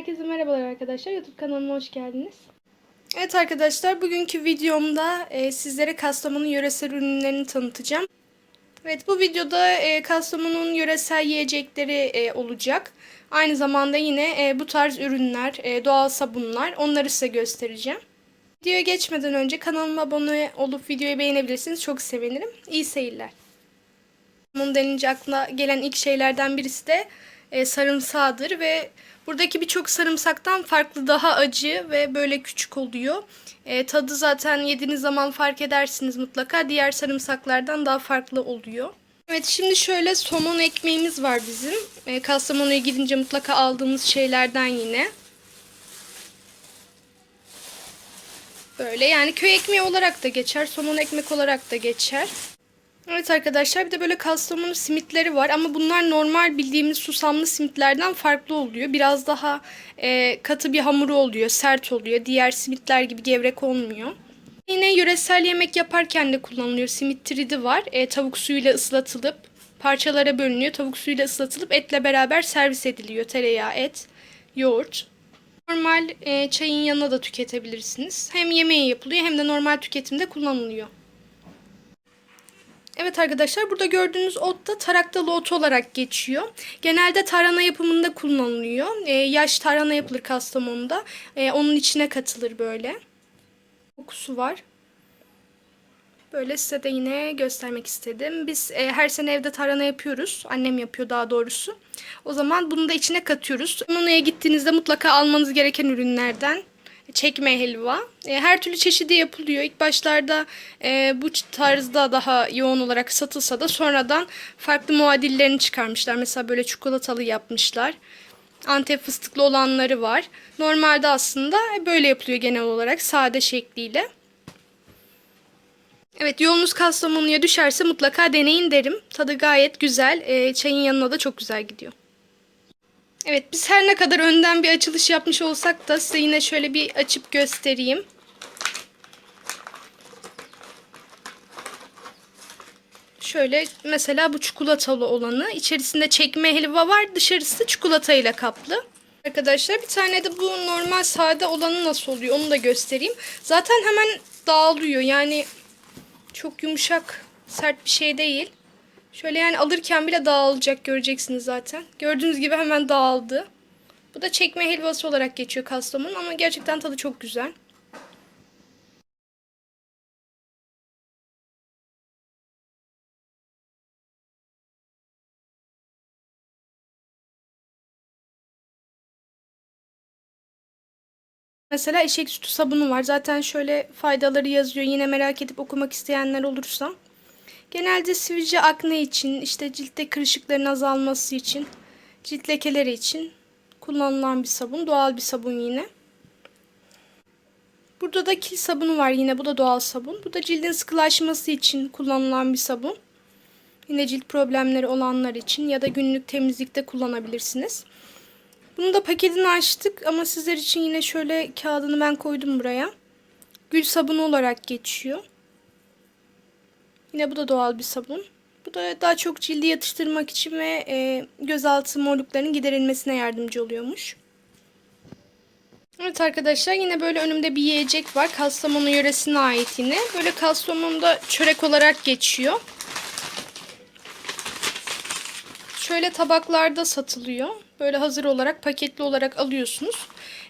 Herkese merhabalar arkadaşlar. YouTube kanalıma hoş geldiniz. Evet arkadaşlar, bugünkü videomda e, sizlere Kastamonu yöresel ürünlerini tanıtacağım. Evet, bu videoda e, Kastamonu'nun yöresel yiyecekleri e, olacak. Aynı zamanda yine e, bu tarz ürünler, e, doğal sabunlar, onları size göstereceğim. Videoya geçmeden önce kanalıma abone olup videoyu beğenebilirsiniz. Çok sevinirim. İyi seyirler. Bunun denince aklına gelen ilk şeylerden birisi de e, sarımsağıdır ve buradaki birçok sarımsaktan farklı daha acı ve böyle küçük oluyor. E, tadı zaten yediğiniz zaman fark edersiniz mutlaka. Diğer sarımsaklardan daha farklı oluyor. Evet şimdi şöyle somon ekmeğimiz var bizim. E, Kastamonu'ya gidince mutlaka aldığımız şeylerden yine. Böyle yani köy ekmeği olarak da geçer, somon ekmek olarak da geçer. Evet arkadaşlar bir de böyle Kastamonu simitleri var ama bunlar normal bildiğimiz susamlı simitlerden farklı oluyor. Biraz daha e, katı bir hamuru oluyor, sert oluyor. Diğer simitler gibi gevrek olmuyor. Yine yöresel yemek yaparken de kullanılıyor. Simit tridi var. E, tavuk suyuyla ıslatılıp parçalara bölünüyor. Tavuk suyuyla ıslatılıp etle beraber servis ediliyor. Tereyağı, et, yoğurt. Normal e, çayın yanına da tüketebilirsiniz. Hem yemeğe yapılıyor hem de normal tüketimde kullanılıyor. Evet arkadaşlar burada gördüğünüz ot da taraktalı ot olarak geçiyor. Genelde tarhana yapımında kullanılıyor. Ee, yaş tarhana yapılır Kastamonu'da. Ee, onun içine katılır böyle. Kokusu var. Böyle size de yine göstermek istedim. Biz e, her sene evde tarhana yapıyoruz. Annem yapıyor daha doğrusu. O zaman bunu da içine katıyoruz. Kastamonu'ya gittiğinizde mutlaka almanız gereken ürünlerden çekme helva. E, her türlü çeşidi yapılıyor. İlk başlarda e, bu tarzda daha yoğun olarak satılsa da sonradan farklı muadillerini çıkarmışlar. Mesela böyle çikolatalı yapmışlar. Antep fıstıklı olanları var. Normalde aslında böyle yapılıyor genel olarak sade şekliyle. Evet yolunuz Kastamonu'ya düşerse mutlaka deneyin derim. Tadı gayet güzel. E, çayın yanına da çok güzel gidiyor. Evet biz her ne kadar önden bir açılış yapmış olsak da size yine şöyle bir açıp göstereyim. Şöyle mesela bu çikolatalı olanı içerisinde çekme helva var dışarısı çikolatayla kaplı. Arkadaşlar bir tane de bu normal sade olanı nasıl oluyor onu da göstereyim. Zaten hemen dağılıyor yani çok yumuşak sert bir şey değil. Şöyle yani alırken bile dağılacak göreceksiniz zaten. Gördüğünüz gibi hemen dağıldı. Bu da çekme helvası olarak geçiyor Kastamonu ama gerçekten tadı çok güzel. Mesela eşek sütü sabunu var. Zaten şöyle faydaları yazıyor. Yine merak edip okumak isteyenler olursa. Genelde sivilce akne için, işte ciltte kırışıkların azalması için, cilt lekeleri için kullanılan bir sabun. Doğal bir sabun yine. Burada da kil sabunu var yine. Bu da doğal sabun. Bu da cildin sıkılaşması için kullanılan bir sabun. Yine cilt problemleri olanlar için ya da günlük temizlikte kullanabilirsiniz. Bunu da paketini açtık ama sizler için yine şöyle kağıdını ben koydum buraya. Gül sabunu olarak geçiyor. Yine bu da doğal bir sabun. Bu da daha çok cildi yatıştırmak için ve e, gözaltı morluklarının giderilmesine yardımcı oluyormuş. Evet arkadaşlar yine böyle önümde bir yiyecek var. Kastamonu yöresine ait yine. Böyle Kastamonu'da çörek olarak geçiyor. Şöyle tabaklarda satılıyor. Böyle hazır olarak paketli olarak alıyorsunuz.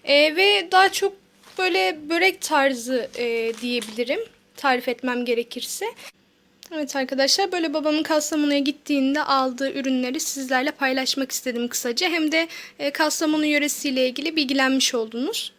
E, ve daha çok böyle börek tarzı e, diyebilirim. Tarif etmem gerekirse. Evet arkadaşlar böyle babamın Kastamonu'ya gittiğinde aldığı ürünleri sizlerle paylaşmak istedim kısaca. Hem de e, Kastamonu yöresiyle ilgili bilgilenmiş oldunuz.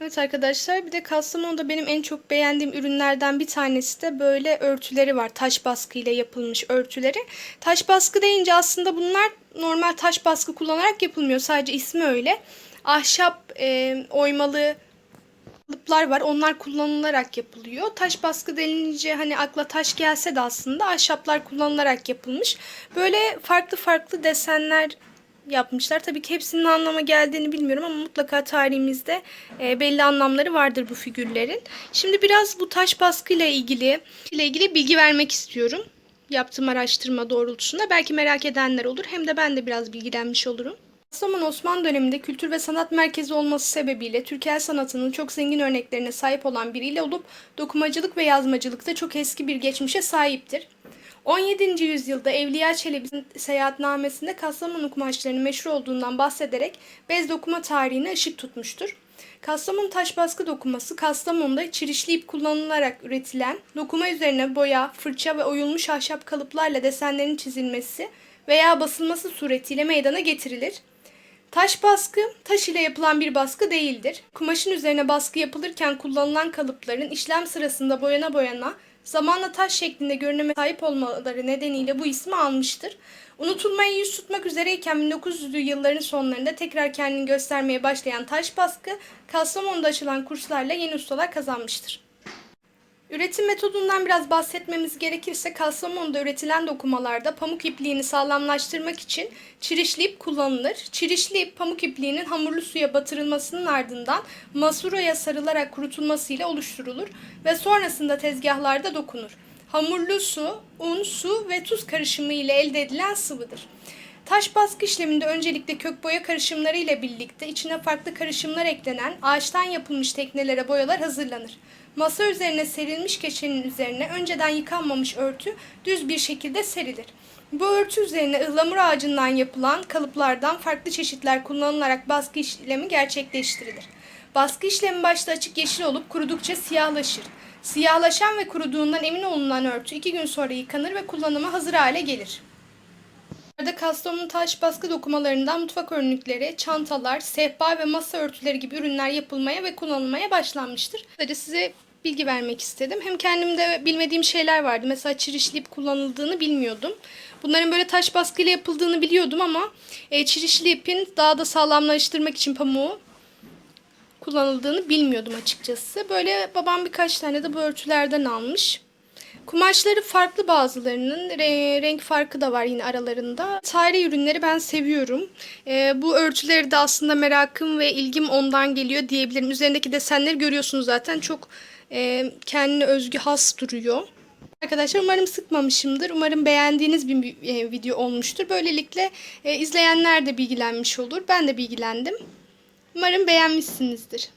Evet arkadaşlar bir de Kastamonu'da benim en çok beğendiğim ürünlerden bir tanesi de böyle örtüleri var. Taş baskı ile yapılmış örtüleri. Taş baskı deyince aslında bunlar normal taş baskı kullanarak yapılmıyor. Sadece ismi öyle. Ahşap e, oymalı kalıplar var. Onlar kullanılarak yapılıyor. Taş baskı denince hani akla taş gelse de aslında ahşaplar kullanılarak yapılmış. Böyle farklı farklı desenler yapmışlar. Tabii ki hepsinin anlama geldiğini bilmiyorum ama mutlaka tarihimizde e, belli anlamları vardır bu figürlerin. Şimdi biraz bu taş baskıyla ilgili ile ilgili bilgi vermek istiyorum. Yaptığım araştırma doğrultusunda belki merak edenler olur hem de ben de biraz bilgilenmiş olurum. Kastamonu Osmanlı döneminde kültür ve sanat merkezi olması sebebiyle Türk sanatının çok zengin örneklerine sahip olan bir il olup dokumacılık ve yazmacılıkta çok eski bir geçmişe sahiptir. 17. yüzyılda Evliya Çelebi'nin seyahatnamesinde Kastamonu kumaşlarının meşhur olduğundan bahsederek bez dokuma tarihine ışık tutmuştur. Kastamonu taş baskı dokuması Kastamonu'da çirişli ip kullanılarak üretilen dokuma üzerine boya, fırça ve oyulmuş ahşap kalıplarla desenlerin çizilmesi veya basılması suretiyle meydana getirilir. Taş baskı, taş ile yapılan bir baskı değildir. Kumaşın üzerine baskı yapılırken kullanılan kalıpların işlem sırasında boyana boyana zamanla taş şeklinde görünüme sahip olmaları nedeniyle bu ismi almıştır. Unutulmaya yüz tutmak üzereyken 1900'lü yılların sonlarında tekrar kendini göstermeye başlayan taş baskı, Kastamonu'da açılan kurslarla yeni ustalar kazanmıştır. Üretim metodundan biraz bahsetmemiz gerekirse Kastamonu'da üretilen dokumalarda pamuk ipliğini sağlamlaştırmak için çirişli ip kullanılır. Çirişli ip pamuk ipliğinin hamurlu suya batırılmasının ardından masuraya sarılarak kurutulmasıyla oluşturulur ve sonrasında tezgahlarda dokunur. Hamurlu su, un, su ve tuz karışımı ile elde edilen sıvıdır. Taş baskı işleminde öncelikle kök boya karışımları ile birlikte içine farklı karışımlar eklenen ağaçtan yapılmış teknelere boyalar hazırlanır. Masa üzerine serilmiş keçenin üzerine önceden yıkanmamış örtü düz bir şekilde serilir. Bu örtü üzerine ıhlamur ağacından yapılan kalıplardan farklı çeşitler kullanılarak baskı işlemi gerçekleştirilir. Baskı işlemi başta açık yeşil olup kurudukça siyahlaşır. Siyahlaşan ve kuruduğundan emin olunan örtü iki gün sonra yıkanır ve kullanıma hazır hale gelir. Arada Kastamonu taş baskı dokumalarından mutfak önlükleri, çantalar, sehpa ve masa örtüleri gibi ürünler yapılmaya ve kullanılmaya başlanmıştır. Sadece size bilgi vermek istedim. Hem kendimde bilmediğim şeyler vardı. Mesela çirişli ip kullanıldığını bilmiyordum. Bunların böyle taş baskıyla yapıldığını biliyordum ama e, çirişli ipin daha da sağlamlaştırmak için pamuğu kullanıldığını bilmiyordum açıkçası. Böyle babam birkaç tane de bu örtülerden almış. Kumaşları farklı bazılarının re- renk farkı da var yine aralarında. Tarihi ürünleri ben seviyorum. Ee, bu örtüleri de aslında merakım ve ilgim ondan geliyor diyebilirim. Üzerindeki desenleri görüyorsunuz zaten çok e, kendine özgü has duruyor. Arkadaşlar umarım sıkmamışımdır. Umarım beğendiğiniz bir e, video olmuştur. Böylelikle e, izleyenler de bilgilenmiş olur. Ben de bilgilendim. Umarım beğenmişsinizdir.